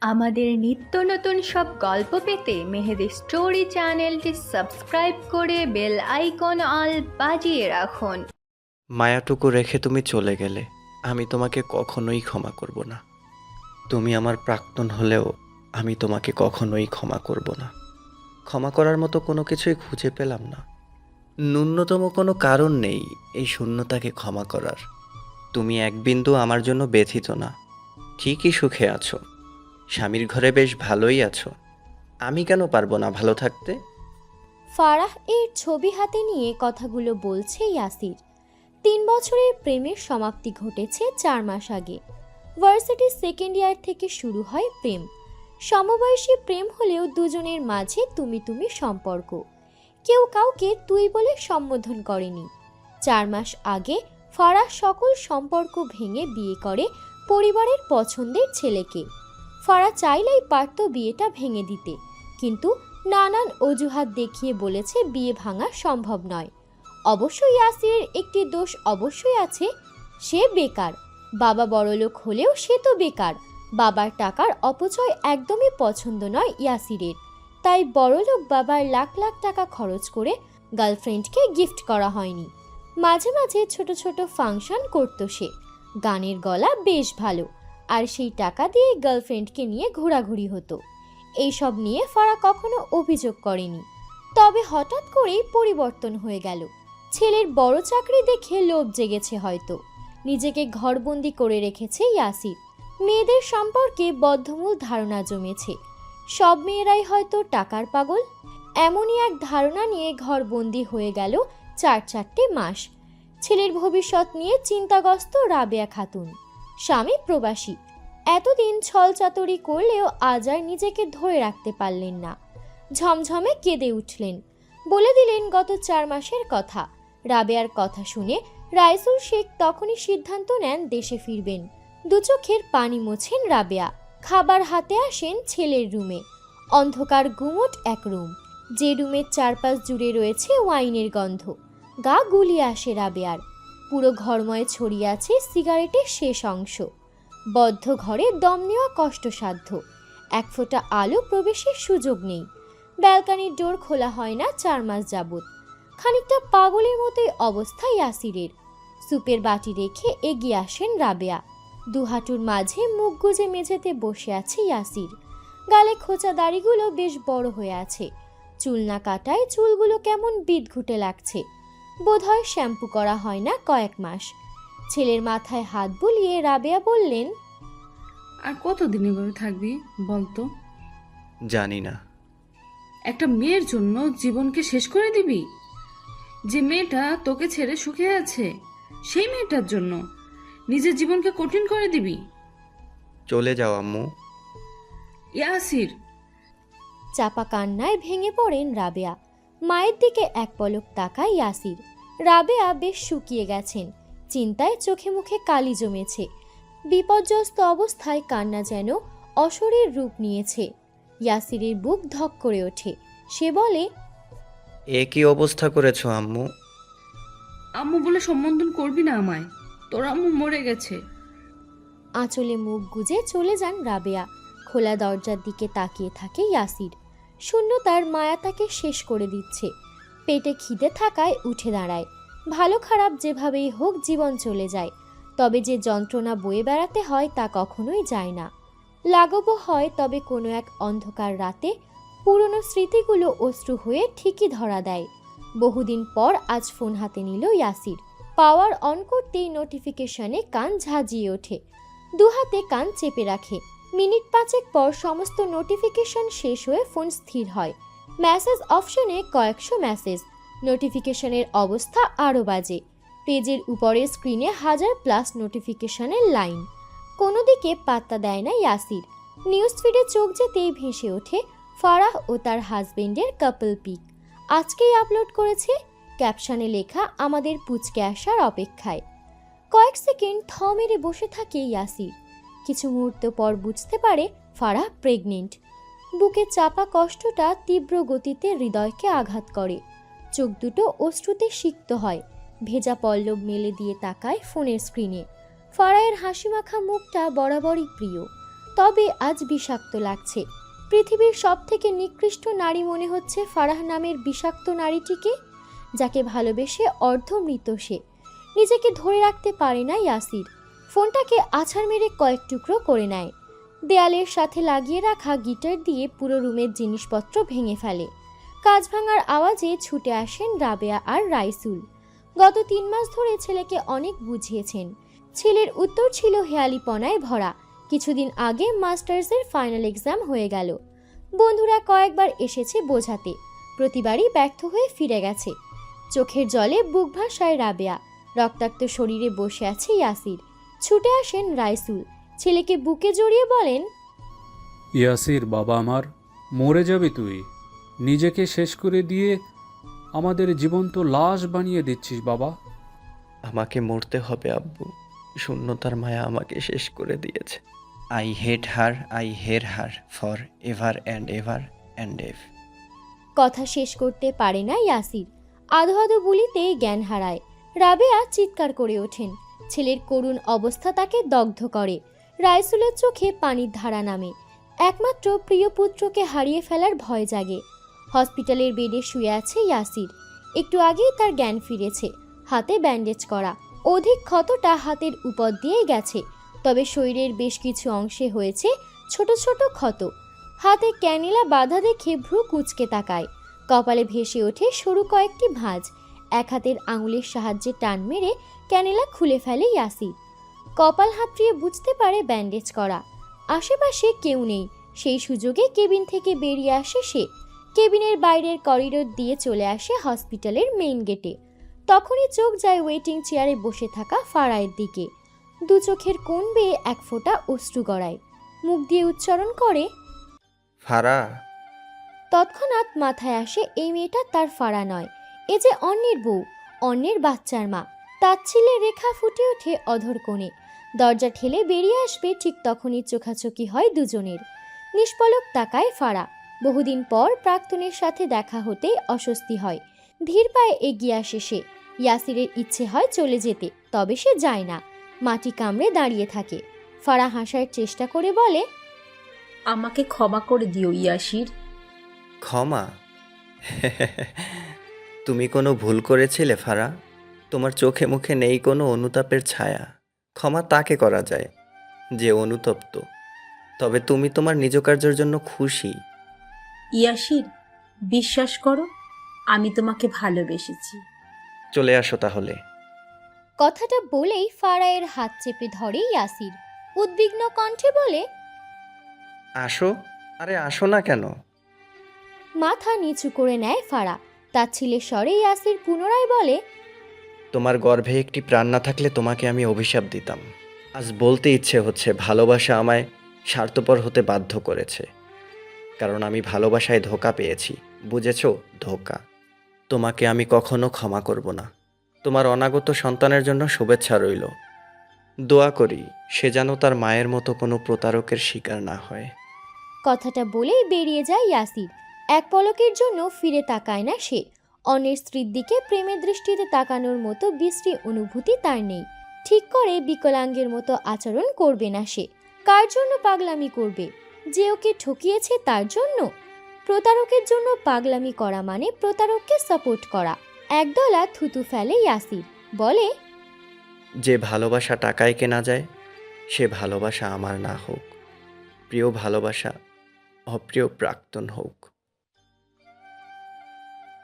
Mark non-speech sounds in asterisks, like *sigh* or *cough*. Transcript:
আমাদের নিত্য নতুন সব গল্প পেতে মেহেদি স্টোরি চ্যানেলটি সাবস্ক্রাইব করে বেল আইকন অল বাজিয়ে রাখুন। মায়াটুকু রেখে তুমি চলে গেলে, আমি তোমাকে কখনোই ক্ষমা করব না। তুমি আমার প্রাক্তন হলেও আমি তোমাকে কখনোই ক্ষমা করব না। ক্ষমা করার মতো কোনো কিছুই খুঁজে পেলাম না। ন্যূনতম কোনো কারণ নেই এই শূন্যতাকে ক্ষমা করার। তুমি এক বিন্দু আমার জন্য ব্যথিত না। ঠিকই সুখে আছো। স্বামীর ঘরে বেশ ভালোই আছো। আমি কেন পারব না ভালো থাকতে? ফারাহ এর ছবি হাতে নিয়ে কথাগুলো বলছে ইয়াসির। তিন বছরের প্রেমের সমাপ্তি ঘটেছে চার মাস আগে। ভার্সিটির সেকেন্ড ইয়ার থেকে শুরু হয় প্রেম। সমবয়সী প্রেম হলেও দুজনের মাঝে তুমি তুমি সম্পর্ক। কেউ কাউকে তুই বলে সম্বোধন করেনি। চার মাস আগে ফারাহ সকল সম্পর্ক ভেঙে বিয়ে করে পরিবারের পছন্দের ছেলেকে। ফারা চাইলেই পারত বিয়েটা ভেঙে দিতে। কিন্তু নানান অজুহাত দেখিয়ে বলেছে বিয়ে ভাঙা সম্ভব নয়। অবশ্যই ইয়াসিরের একটি দোষ অবশ্যই আছে, সে বেকার। বাবা বড়লোক হলেও সে তো বেকার। বাবার টাকার অপচয় একদমই পছন্দ নয় ইয়াসিরের। তাই বড়লোক বাবার লাখ লাখ টাকা খরচ করে গার্লফ্রেন্ডকে গিফট করা হয়নি। মাঝে মাঝে ছোট ছোট ফাংশন করতো সে। গানের গলা বেশ ভালো। আর সেই টাকা দিয়ে গার্লফ্রেন্ডকে নিয়ে ঘোরাঘুরি হতো। এইসব নিয়ে ফারা কখনো অভিযোগ করেনি। তবে হঠাৎ করেই পরিবর্তন হয়ে গেল। ছেলের বড় চাকরি দেখে লোভ জেগেছে হয়তো। নিজেকে ঘরবন্দি করে রেখেছে ইয়াসির। মেয়েদের সম্পর্কে বদ্ধমূল ধারণা জমেছে। সব মেয়েরাই হয়তো টাকার পাগল। এমনই এক ধারণা নিয়ে ঘরবন্দি হয়ে গেল চার চারটে মাস। ছেলের ভবিষ্যৎ নিয়ে চিন্তাগ্রস্ত রাবেয়া খাতুন। স্বামী প্রবাসী। এতদিন ছলচাতুরি করলেও আজ আর নিজেকে ধরে রাখতে পারলেন না। ঝমঝমে কেঁদে উঠলেন। বলে দিলেন গত চার মাসের কথা। রাবেয়ার কথা শুনে রাইসুল শেখ তখনই সিদ্ধান্ত নেন দেশে ফিরবেন। দু চোখের পানি মোছেন রাবেয়া। খাবার হাতে আসেন ছেলের রুমে। অন্ধকার গুমট এক রুম। যে রুমের চারপাশ জুড়ে রয়েছে ওয়াইনের গন্ধ। গা গুলিয়ে আসে রাবেয়ার। পুরো ঘরময় ছড়িয়ে আছে সিগারেটের শেষ অংশ। বদ্ধ ঘরে দম নেওয়া কষ্টসাধ্য। এক ফোঁটা আলো প্রবেশের সুযোগ নেই। ব্যালকানির ডোর খোলা হয় না চার মাস যাবৎ। খানিকটা পাগলের মতোই অবস্থা ইয়াসিরের। সুপের বাটি রেখে এগিয়ে আসেন রাবেয়া। দুহাটুর মাঝে মুখ গুজে মেঝেতে বসে আছে ইয়াসির। গালে খোঁচা দাড়িগুলো বেশ বড় হয়ে আছে। চুল না কাটায় চুলগুলো কেমন বিদঘুটে লাগছে। বোধহয় শ্যাম্পু করা হয় না কয়েক মাস। ছেলের মাথায় হাত বুলিয়ে রাবেয়া বললেন আর কতদিন এভাবে থাকবি বলতো জানি না। একটা মেয়ের জন্য জীবনকে শেষ করে দিবি? যে মেয়েটা তোকে ছেড়ে সুখে আছে সেই মেয়েটার জন্য নিজের জীবনকে কঠিন করে দিবি। চলে যাও আম্মু। ইয়াসির। চাপা কান্নায় ভেঙে পড়েন রাবেয়া। মায়ের দিকে এক পলক তাকায় ইয়াসির। রাবেয়া বেশ শুকিয়ে গেছেন। চিন্তায় চোখে মুখে কালি জমেছে। বিপর্যস্ত অবস্থায় কান্না যেন অশরীর রূপ নিয়েছে। ইয়াসিরের বুক ধক করে ওঠে। সে বলে এ কি অবস্থা করেছ আম্মু? আম্মু বলে সম্বোধন করবি না আমায়। তোর আম্মু মরে গেছে। আঁচলে মুখ গুজে চলে যান রাবেয়া। খোলা দরজার দিকে তাকিয়ে থাকে ইয়াসির। শূন্যতার মায়া তাকে শেষ করে দিচ্ছে। পেটে খিদে থাকায় উঠে দাঁড়ায়। ভালো খারাপ যেভাবেই হোক জীবন চলে যায়, তবে যে যন্ত্রণা বয়ে বেড়াতে হয় তা কখনোই যায় না। লাঘবও হয় তবে কোনো এক অন্ধকার রাতে পুরনো স্মৃতিগুলো অশ্রু হয়ে ঠিকই ধরা দেয়। বহুদিন পর আজ ফোন হাতে নিল ইয়াসির। পাওয়ার অন করতেই নোটিফিকেশনে কান ঝাঁজিয়ে ওঠে। দু হাতে কান চেপে রাখে। মিনিট পাঁচেক পর সমস্ত নোটিফিকেশন শেষ হয়ে ফোন স্থির হয়। মেসেজ অপশনে কয়েকশো মেসেজ নোটিফিকেশনের অবস্থা আরও বাজে। পেজের উপরের স্ক্রিনে হাজার প্লাস নোটিফিকেশনের লাইন কোনো দিকে পাত্তা দেয় না ইয়াসির নিউজ ফিডে চোখ যেতেই ভেসে ওঠে ফারাহ ও তার হাজবেন্ডের কাপল পিক আজকেই আপলোড করেছে। ক্যাপশনে লেখা, আমাদের পুচকে আসার অপেক্ষায়। কয়েক সেকেন্ড থ মেরে বসে থাকে ইয়াসির কিছু মুহূর্ত পর বুঝতে পারে ফারাহ প্রেগনেন্ট বুকে চাপা কষ্টটা তীব্র গতিতে হৃদয়কে আঘাত করে। চোখ দুটো অশ্রুতে সিক্ত হয়। ভেজা পল্লব মেলে দিয়ে তাকায় ফোনের স্ক্রিনে ফারায়ের হাসিমাখা মুখটা বরাবরই প্রিয়। তবে আজ বিষাক্ত লাগছে। পৃথিবীর সব থেকে নিকৃষ্ট নারী মনে হচ্ছে ফারাহ নামের বিষাক্ত নারীটিকে, যাকে ভালোবেসে অর্ধমৃত সে। নিজেকে ধরে রাখতে পারে না ইয়াসির। ফোনটাকে আছাড় মেরে কয়েক টুকরো করে নেয়। দেয়ালের সাথে লাগিয়ে রাখা গিটার দিয়ে পুরো রুমের জিনিসপত্র ভেঙে ফেলে। কাজ ভাঙার আওয়াজে ছুটে আসেন রাবেয়া আর রাইসুল। গত তিন মাস ধরে ছেলেকে অনেক বুঝিয়েছেন। ছেলের উত্তর ছিল হেয়ালিপনায় ভরা। কিছুদিন আগে মাস্টার্সের ফাইনাল এক্সাম হয়ে গেল। বন্ধুরা কয়েকবার এসেছে বোঝাতে। প্রতিবারই ব্যর্থ হয়ে ফিরে গেছে। চোখের জলে বুক ভাসায় রাবেয়া। রক্তাক্ত শরীরে বসে আছে ইয়াসির। ছুটে আসেন রাইসুল। ছেলেকে বুকে জড়িয়ে বলেন ইয়াসির বাবা আমার মরে যাবে তুই। নিজেকে শেষ করে দিয়ে আমাদের জীবন্ত লাশ বানিয়ে দিচ্ছিস বাবা। আমাকে মরতে হবে আব্বু। শূন্যতার মায়া আমাকে শেষ করে দিয়েছে। I hate her I hear her forever and ever and ever কথা শেষ করতে পারে না ইয়াসির। আধো আধো বলিতেই জ্ঞান হারায়। রাবেয়া চিৎকার করে ওঠেন। ছেলের করুণ অবস্থা তাকে দগ্ধ করে। রাইসুলের চোখে পানির ধারা নামে। একমাত্র প্রিয় পুত্রকে হারিয়ে ফেলার ভয় জাগে। হসপিটালের বেডে শুয়ে আছে ইয়াসির। একটু আগেই তার জ্ঞান ফিরেছে। হাতে ব্যান্ডেজ করা। অধিক ক্ষতটা হাতের উপর দিয়েই গেছে। তবে শরীরের বেশ কিছু অংশে হয়েছে ছোট ছোট ক্ষত। হাতে ক্যানিলা বাধা দেখে ভ্রু কুচকে তাকায়। কপালে ভেসে ওঠে সরু কয়েকটি ভাঁজ। এক হাতের আঙুলের সাহায্যে টান মেরে ক্যানিলা খুলে ফেলে ইয়াসির। কপাল হাতড়িয়ে বুঝতে পারে ব্যান্ডেজ করা। আশেপাশে কেউ নেই। সেই সুযোগে কেবিন থেকে বেরিয়ে আসে সে। কেবিনের বাইরের করিডোর দিয়ে চলে আসে হসপিটালের মেইন গেটে। তখনই চোখ যায় ওয়েটিং চেয়ারে বসে থাকা ফারায়ের দিকে। দু চোখের কোণ বেয়ে এক ফোঁটা অশ্রু গড়ায়। মুখ দিয়ে উচ্চারণ করে ফারা। তৎক্ষণাৎ মাথায় আসে এই মেয়েটা তার ফাড়া নয়। এ যে অন্যের বউ অন্যের বাচ্চার মা। তাচ্ছিলে রেখা ফুটে ওঠে অধর কোণে। দরজা ঠেলে বেরিয়ে আসবে ঠিক তখনই চোখাচোখি হয় দুজনের। নিষ্পলক তাকায় ফাড়া। বহুদিন পর প্রাক্তনের সাথে দেখা হতেই অস্বস্তি হয়। ধীর পায়ে এগিয়ে আসে সে। ইয়াসিরের ইচ্ছে হয় চলে যেতে তবে সে যায় না। মাটি কামড়ে দাঁড়িয়ে থাকে। ফাড়া হাসার চেষ্টা করে বলে আমাকে ক্ষমা করে দিও ইয়াসির। ক্ষমা? *laughs* তুমি কোনো ভুল করেছিলে ফারা তোমার চোখে মুখে নেই কোনো অনুতাপের ছায়া। ক্ষমা তাকে করা যায় যে অনুতপ্ত। তবে তুমি তোমার নিজ কার্যের জন্য খুশি। ইয়াসির বিশ্বাস করো আমি তোমাকে ভালোবেসেছি। চলে আসো তাহলে। কথাটা বলেই ফারায়ের হাত চেপে ধরে ইয়াসির। উদ্বিগ্ন কণ্ঠে বলে আসো? আরে আসো না কেন? মাথা নিচু করে নেয় ফারা। তার ছেলে স্বরে ইয়াসির পুনরায় বলে তোমার গর্ভে একটি প্রাণ না থাকলে তোমাকে আমি অভিশাপ দিতাম। আজ বলতে ইচ্ছে হচ্ছে ভালোবাসা আমায় স্বার্থপর হতে বাধ্য করেছে। কারণ আমি ভালোবাসায় ধোকা পেয়েছি। বুঝেছ? ধোকা। তোমাকে আমি কখনো ক্ষমা করব না। তোমার অনাগত সন্তানের জন্য শুভেচ্ছা রইল। দোয়া করি, সে যেন তার মায়ের মতো কোনো প্রতারকের শিকার না হয়। কথাটা বলেই বেরিয়ে যায় ইয়াসির। এক পলকের জন্য ফিরে তাকায় না সে। অন্যের স্ত্রীর দিকে প্রেমের দৃষ্টিতে তাকানোর মতো বিশ্রী অনুভূতি তার নেই। ঠিক করে বিকলাঙ্গের মতো আচরণ করবে না সে। কার জন্য পাগলামি করবে? যে ওকে ঠকিয়েছে তার জন্য? প্রতারকের জন্য পাগলামি করা মানে প্রতারককে সাপোর্ট করা। একদলা থুতু ফেলে ইয়াসির। বলে, যে ভালোবাসা টাকায় কেনা যায়, সে ভালোবাসা আমার না হোক। প্রিয় ভালোবাসা অপ্রিয় প্রাক্তন হোক।